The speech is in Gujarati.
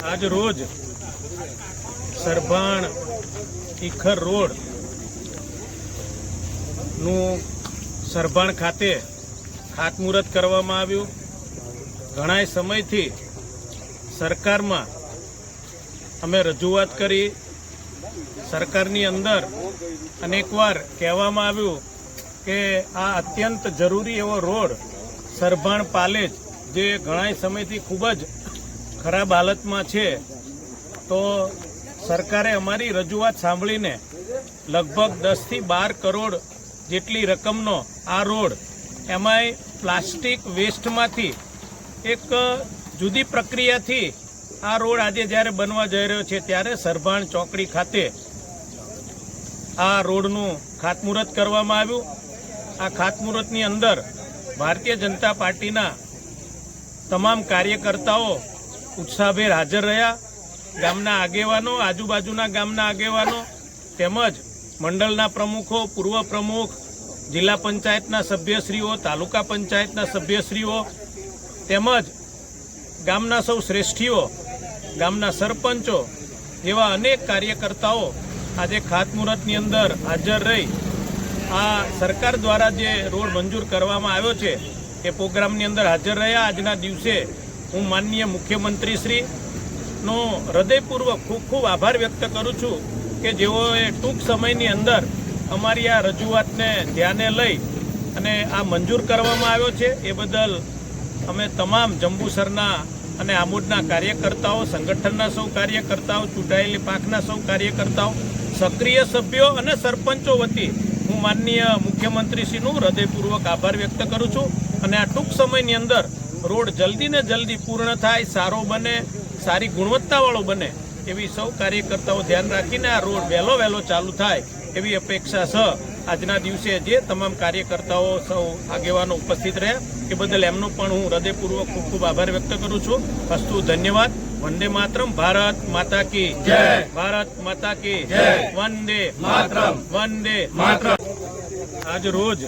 આજ રોજ સરભાણ ઇખર રોડનું સરભાણ ખાતે ખાતમુહૂર્ત કરવામાં આવ્યું. ઘણાય સમયથી સરકારમાં અમે રજૂઆત કરી. સરકારની અંદર અનેકવાર કહેવામાં આવ્યું કે આ અત્યંત જરૂરી એવો રોડ સરભાણ પાલેજ, જે ઘણાય સમયથી ખૂબ જ ખરાબ હાલતમાં છે, તો સરકારે અમારી રજૂઆત સાંભળીને લગભગ દસથી બાર કરોડ જેટલી રકમનો આ રોડ એમાંય પ્લાસ્ટિક વેસ્ટમાંથી એક જુદી પ્રક્રિયાથી આ રોડ આજે જ્યારે બનવા જઈ રહ્યો છે, ત્યારે સરભાણ ચોકડી ખાતે આ રોડનું ખાતમુહૂર્ત કરવામાં આવ્યું. આ ખાતમુહૂર્તની અંદર ભારતીય જનતા પાર્ટીના તમામ કાર્યકર્તાઓ ઉત્સાહભેર હાજર રહ્યા. ગામના આગેવાનો, આજુબાજુના ગામના આગેવાનો તેમજ મંડળના પ્રમુખો, પૂર્વ પ્રમુખ, જિલ્લા પંચાયતના સભ્યશ્રીઓ, તાલુકા પંચાયતના સભ્યશ્રીઓ તેમજ ગામના સૌ શ્રેષ્ઠીઓ, ગામના સરપંચો જેવા અનેક કાર્યકર્તાઓ આજે ખાતમુહૂર્તની અંદર હાજર રહી. આ સરકાર દ્વારા જે રોડ મંજૂર કરવામાં આવ્યો છે, એ પ્રોગ્રામની અંદર હાજર રહ્યા. આજના દિવસે હું માનનીય મુખ્યમંત્રી શ્રી હૃદયપૂર્વક ખૂબ ખૂબ આભાર વ્યક્ત કરું છું કે જેઓએ ટૂંક સમયની અંદર અમારી આ રજૂઆતને ધ્યાને લઈ અને આ મંજૂર કરવામાં આવ્યો છે. એ બદલ અમે તમામ જંબુસરના અને આમોદના કાર્યકર્તાઓ, સંગઠનના સૌ કાર્યકર્તાઓ, ચૂંટાયેલી પાંખના સૌ કાર્યકર્તાઓ, સક્રિય સભ્યો અને સરપંચો વતી હું માનનીય મુખ્યમંત્રીશ્રીનું હૃદયપૂર્વક આભાર વ્યક્ત કરું છું. અને આ ટૂંક સમયની અંદર રોડ જલ્દી ને જલ્દી પૂર્ણ થાય, સારો બને, સારી ગુણવત્તાવાળો બને એવી સૌ કાર્યકર્તાઓ ધ્યાન રાખીને આ રોડ વહેલો વહેલો ચાલુ થાય એવી અપેક્ષા સહ આજના દિવસે જે તમામ કાર્યકર્તાઓ સૌ આગેવાનો ઉપસ્થિત રહ્યા એ બદલ એમનો પણ હું હૃદયપૂર્વક ખૂબ ખૂબ આભાર વ્યક્ત કરું છું. અસ્તુ ધન્યવાદ. વંદે માતરમ. ભારત માતા કી જય. ભારત માતા કી જય. વંદે માતરમ. વંદે માતરમ. આજ રોજ